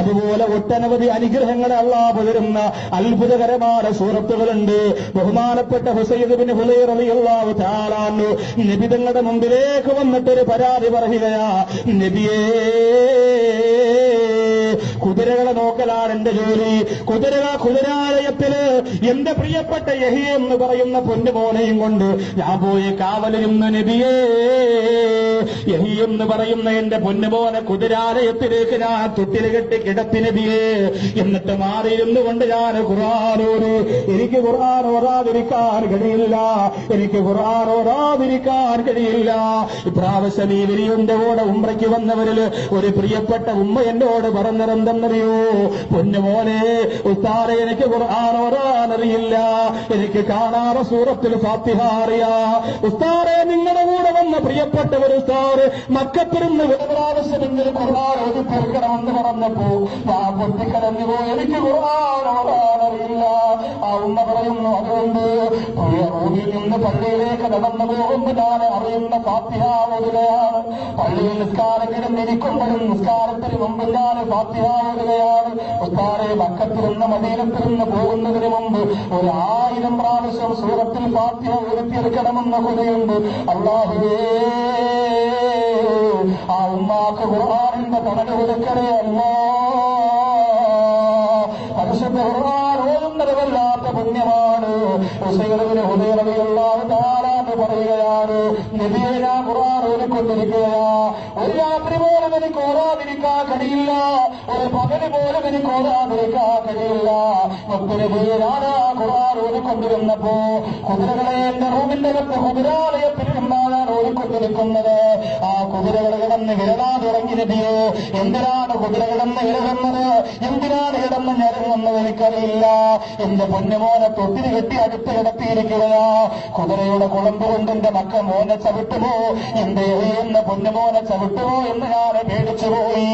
അതുപോലെ ഒട്ടനവധി അനുഗ്രഹങ്ങളെ അള്ളാ പകരുന്ന അത്ഭുതകരമായ സൂറത്തുകളുണ്ട്. ബഹുമാനപ്പെട്ട ഹുസൈദ് ബിൻ ഹുലൈർ റളിയല്ലാഹു തആലാന്നു നിബിതങ്ങളുടെ മുമ്പിലേക്ക് വന്നിട്ടൊരു പരാതി പറയുകയാ നബിയേ കുതിരകളെ നോക്കലാണ് എന്റെ ജോലി. കുതിര കുതിരാലയത്തിൽ എന്റെ പ്രിയപ്പെട്ട യഹി എന്ന് പറയുന്ന പൊന്നുമോനെയും കൊണ്ട് ഞാൻ പോയി കാവലിരുന്ന നബിയേ യഹി എന്ന് പറയുന്ന എന്റെ പൊന്നുപോലെ കുതിരാലയത്തിലേക്ക് ഞാൻ തൊട്ടിൽ കെട്ടി കിടത്തിനെതിയേ എന്നിട്ട് മാറിയിരുന്നു കൊണ്ട് ഞാൻ ഖുർആാനോട് എനിക്ക് ഖുർആൻ ഓരാതിരിക്കാൻ കഴിയില്ല എനിക്ക് ഖുർആൻ ഓരാതിരിക്കാൻ കഴിയില്ല. ഇപ്രാവശ്യം ഈ കൂടെ ഉമ്രയ്ക്ക് വന്നവരിൽ ഒരു പ്രിയപ്പെട്ട ഉമ്മ എന്നോട് പറഞ്ഞതെന്തെന്നറിയോ? പൊന്നുമോനെ ഉത്താര എനിക്ക് ഖുർആൻ ഓരാനറിയില്ല എനിക്ക് കാണാറ സൂറത്തിൽ ഫാത്തിഹ അറിയാ. ഉസ്താറെ നിങ്ങളുടെ കൂടെ വന്ന പ്രിയപ്പെട്ട ഒരു ഉസ്താറ് മക്കത്തിരുന്ന് ഒരു പ്രാവശ്യമെങ്കിലും ഖുർആൻ ഒരു തീർക്കണമെന്ന് പറഞ്ഞപ്പോ ആ പൊട്ടിക്കടഞ്ഞു പോയി എനിക്ക് ഖുർആൻ ഉമ്മ പറയുന്നു അതുകൊണ്ട് റൂമിൽ നിന്ന് പള്ളിയിലേക്ക് നടന്നു പോകുമ്പോൾ ഞാൻ അറിയുന്ന ഫാത്തിഹ ഓതുകയാണ് പള്ളിയിൽ നിസ്കാരം കിടന്നിരിക്കുമ്പോഴും നിസ്കാരത്തിന് മുമ്പ് ഞാൻ ഫാത്തിഹ ഓതുകയാണ് ഉസ്താറെ മക്കത്തിരുന്ന് മദീനത്തിരുന്ന് പോകുന്നതിന് മുമ്പ് ഒരു ആയിരം പ്രാവശ്യം സൂറത്തിൽ ഫാത്തിഹ ഉയർത്തിയെടുക്കണമെന്ന കൊലയുണ്ട് അള്ളാഹുവേ ആ ഉമ്മാക്ക് ഖുർആാനിന്റെ തണൽ കൊടുക്കണേ അല്ല പരിശുദ്ധ ഖുർആൻ ഓതുന്നത് വല്ലാത്ത പുണ്യമാണ്. പറയുകയാണ് നബിയെ ഞാൻ ഖുർആൻ ഓതിക്കൊണ്ടിരിക്കുകയാ. ഒരു രാത്രി പോലും എനിക്ക് ഓരാതിരിക്കാൻ കഴിയില്ല. ഒരു പകൽ പോലും എനിക്ക് ഓരാതിരിക്കാൻ കഴിയില്ല. പേരാണ് ആ ഖുർആൻ ഓടിക്കൊണ്ടിരുന്നപ്പോ കുതിരകളെ എന്റെ റൂമിന്റെ അകത്ത് കുതിരാലയത്തിൽ നിന്നാണ് ഓടിക്കൊണ്ടിരിക്കുന്നത് ആ കുതിരകൾ കിടന്ന് തുടങ്ങി നബിയോ എന്തിനാണ് കുതിര കിടന്ന് വിരകുന്നത് എന്തിനാണ് കിടന്ന് ഞെരുങ്ങുന്നത് എനിക്കറിയില്ല. എന്റെ പൊന്നുമോനെ തൊട്ടിരി കെട്ടി അടുത്ത് കിടത്തിയിരിക്കുകയാ. കുതിരയുടെ കുളമ്പ് കൊണ്ട് എന്റെ മക്ക മോനെ ചവിട്ടുമോ? എന്റെ എന്ന പൊന്നുമോനെ ചവിട്ടുമോ എന്ന് ഞാൻ പേടിച്ചുപോയി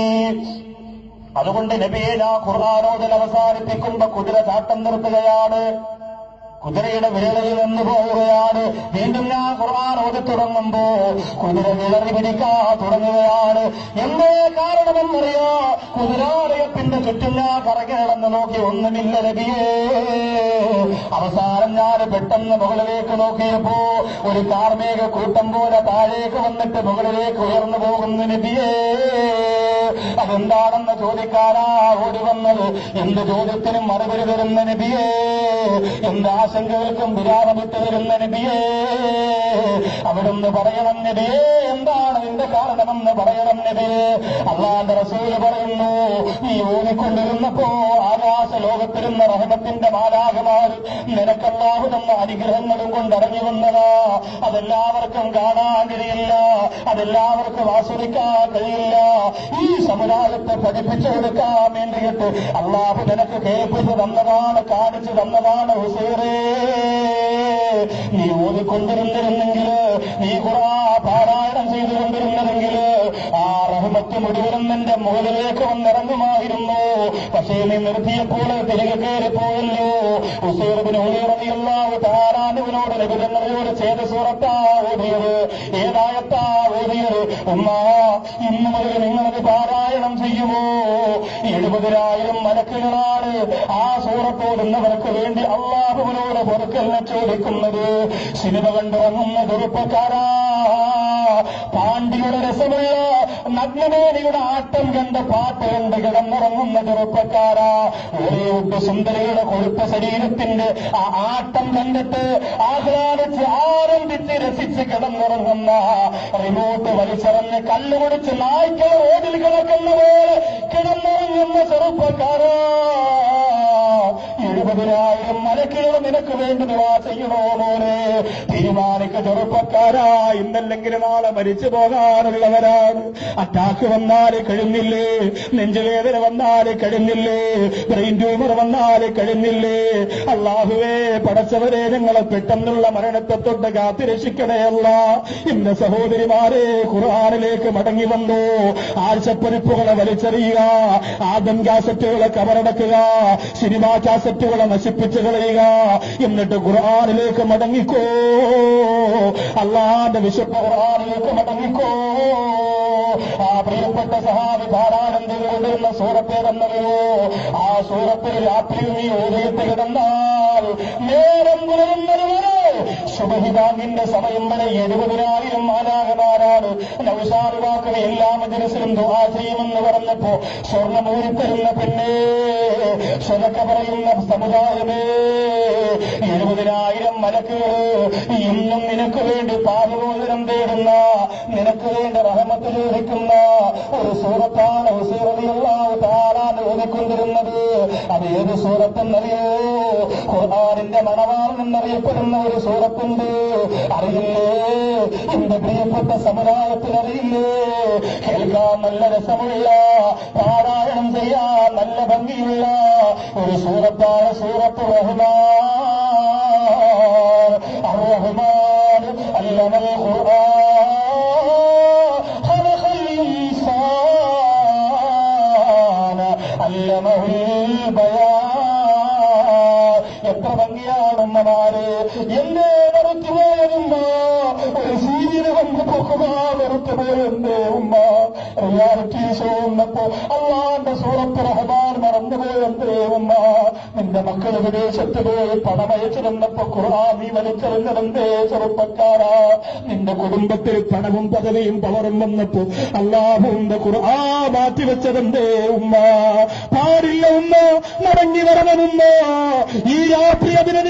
അതുകൊണ്ട് നബിയെ ആ ഖുർആാനോദൽ അവസാനിപ്പിക്കുമ്പോ കുതിര ചാട്ടം നിർത്തുകയാണ്. കുതിരയുടെ വിരളിൽ നിന്ന് പോവുകയാണ്. വീണ്ടും ഞാൻ ഖുർആൻ ഓതി തുടങ്ങുമ്പോ കുതിര വിളറി പിടിക്കാൻ തുടങ്ങുകയാണ്. എന്തേ കാരണമെന്നറിയോ? കുതിരാലയത്തിന്റെ ചുറ്റും ഞാൻ കറങ്ങി നടന്ന് നോക്കി ഒന്നുമില്ല നബിയേ അവസാനം ഞാൻ പെട്ടെന്ന് മുകളിലേക്ക് നോക്കിയപ്പോ ഒരു കാർമേക കൂട്ടം പോലെ താഴേക്ക് വന്നിട്ട് മുകളിലേക്ക് ഉയർന്നു പോകുന്നു നബിയേ അതെന്താണെന്ന് ചോദിക്കാനാ ഓടി വന്നത്? എന്ത് ചോദ്യത്തിനും മറുപടി തരുന്ന നബിയേ എന്ത് ആശങ്കകൾക്കും വിരാമമിട്ട് തരുന്ന നബിയേ അവിടുന്ന് പറയണം നബിയേ എന്താണ് എന്റെ കാരണമെന്ന് പറയണം നബിയേ അള്ളാന്റെ റസൂൽ പറയുന്നു നീ ഓടിക്കൊണ്ടിരുന്നപ്പോ ആകാശ ലോകത്തിരുന്ന റഹമത്തിന്റെ മാലാകമാർ നിനക്കല്ലാഹു തന്ന അനുഗ്രഹങ്ങളും കൊണ്ടിറങ്ങി വന്നതാ. അതെല്ലാവർക്കും കാണാൻ കഴിയില്ല അതെല്ലാവർക്കും ആസ്വദിക്കാൻ കഴിയില്ല. ഈ സമുദായത്തെ പഠിപ്പിച്ചു കൊടുക്കാൻ വേണ്ടിയിട്ട് അള്ളാഹു നിനക്ക് കേൾപ്പിച്ചു തന്നതാണ് കാണിച്ചു തന്നതാണ് ഹുസൈറേ. നീ ഓതിക്കൊണ്ടിരുന്നിരുന്നെങ്കിൽ നീ കുറാ ആ നിന്റെ മുകളിലേക്ക് വന്നിറങ്ങുമായിരുന്നു. പക്ഷേ നീ നിർത്തിയപ്പോൾ തിരികെ കയറി പോയല്ലോ ഉയർന്നിയല്ലാവ് താരാനുവിനോട് ലഭിക്കുന്നവരോട് ചെയ്ത സൂറത്താ ഓതിയത്. ഏതായത്താ ഓതിയത്? ഉമ്മ ഇന്ന് മുതൽ നിങ്ങൾക്ക് പാരായണം ചെയ്യുമോ? എഴുപതിനായിരം മലക്കുകളാണ് ആ സൂറത്തോടുന്നവർക്ക് വേണ്ടി അള്ളാഹുവിനോട് പൊറുക്കൽ ചോദിക്കുന്നത്. സിനിമ കണ്ടിറങ്ങുന്ന ചെറുപ്പക്കാരാ പാണ്ഡിയുടെ രസമുള്ള നഗ്നമേനിയുടെ ആട്ടം കണ്ട പാട്ടുകൊണ്ട് കിടന്നിറങ്ങുന്ന ചെറുപ്പക്കാരാ. ഒരേ സുന്ദരിയുടെ കൊഴുത്ത ശരീരത്തിന്റെ ആ ആട്ടം കണ്ടിട്ട് ആഹ്ലാദിച്ച് ആരംഭിച്ച് രസിച്ച് കിടന്നുറങ്ങുന്ന റിമോട്ട് വലിച്ചെറിഞ്ഞ് കല്ലുകൊടിച്ച് നായ്ക്കളെ ഓടിൽ കിടക്കുന്ന പോലെ കിടന്നുറങ്ങുന്ന ചെറുപ്പക്കാരാ. നിനക്ക് വേണ്ടി ദുവാ ചെയ്യണോ മോനെ തീരുമാനിക്ക ചെറുപ്പക്കാരാ ഇന്നല്ലെങ്കിൽ നാളെ മരിച്ചു പോകാനുള്ളവരാണ്. അറ്റാക്ക് വന്നാൽ കഴിഞ്ഞില്ലേ നെഞ്ചുവേദന വന്നാൽ കഴിഞ്ഞില്ലേ ബ്രെയിൻ ട്യൂമർ വന്നാൽ കഴിഞ്ഞില്ലേ അള്ളാഹുവേ പടച്ചവരെ ഞങ്ങളെ പെട്ടെന്നുള്ള മരണത്തെ തൊട്ട് കാത്തിരക്ഷിക്കണയല്ല എന്റെ സഹോദരിമാരെ ഖുർആാനിലേക്ക് മടങ്ങി വന്നു. ആഴ്ചപ്പരിപ്പുകളെ വലിച്ചെറിയുക. ആദം കാസറ്റുകളെ കവറടക്കുക സിനിമാ കാസറ്റുകളെ നശിപ്പിച്ചു കളയുക. എന്നിട്ട് ഖുർആാനിലേക്ക് മടങ്ങിക്കോ. അള്ളാന്റെ വിശുദ്ധ ഖുർആാനിലേക്ക് മടങ്ങിക്കോ. ആ പ്രിയപ്പെട്ട സഹാബി പാരായണം ചെയ്തുകൊണ്ടിരുന്ന സൂറത്തേതെന്നറിയോ ആ സൂറത്തിൽ രാത്രി നീ ഓതിയിട്ട് കിടന്നാൽ നേരം പുലരുന്നത് വരെ സമയം വരെ എഴുപതിനായിരം മാലാകമാരാണ് നൗഷാദ് വാക്കിന് എല്ലാ മജലിസിലും ദുആ ചെയ്യുമെന്ന് പറഞ്ഞപ്പോ സ്വർണമൂരിത്തരുന്ന പെണ്ണേ സ്വതക്ക പറയുന്ന സമുദായമേ എഴുപതിനായിരം മലക്കുകൾ ഇന്നും നിനക്ക് വേണ്ടി പാപമോചനം തേടുന്ന നിനക്ക് വേണ്ടി റഹമത്ത് ചോദിക്കുന്ന ഒരു സൂറത്താണ് ഹുസൈറിയാഹു കൊണ്ടുവരുന്നത് അത് ഏത് സൂറത്തെന്നറിയോ? ഖുർആാനിന്റെ മണവാളം എന്നറിയപ്പെടുന്ന ഒരു സൂറത്തുണ്ട്. അറിയില്ലേ? എന്റെ പ്രിയപ്പെട്ട സമുദായത്തിനറിയില്ലേ? കേൾക്കാൻ നല്ല രസമുള്ള പാരായണം ചെയ്യാൻ നല്ല ഭംഗിയുള്ള ഒരു സൂറത്താണ് സൂറത്ത് റഹ്മാൻ. അർ റഹ്മാൻ അല്ലമൽ ഖുർആൻ. എത്ര ഭംഗിയാണ് എന്നെ വെറുത്തു പോയതുമ്മ ഒരു സീരിയൽ കൊണ്ട് പോകുക ഉമ്മ. റിയാലിറ്റി ഷോ വന്നപ്പോ അള്ളാന്റെ സൂറത്ത് റഹ്മാൻ മറന്നുപോയെന്തേ ഉമ്മ. നിന്റെ മക്കൾ വിദേശത്ത് പോയി പണമയച്ചു തന്നപ്പോ ഖുർആൻ നീ വലിച്ചെറിഞ്ഞതെന്തേ ചെറുപ്പക്കാരാ. നിന്റെ കുടുംബത്തിൽ പണവും പദവിയും പവറും വന്നപ്പോ അള്ളാഹുന്റെ ഖുർആ മാറ്റിവെച്ചതെന്തേ ഉമ്മ. പാടില്ല ഉമ്മ മടങ്ങി വരണമെന്നോ ഈ രാത്രി അതിനെ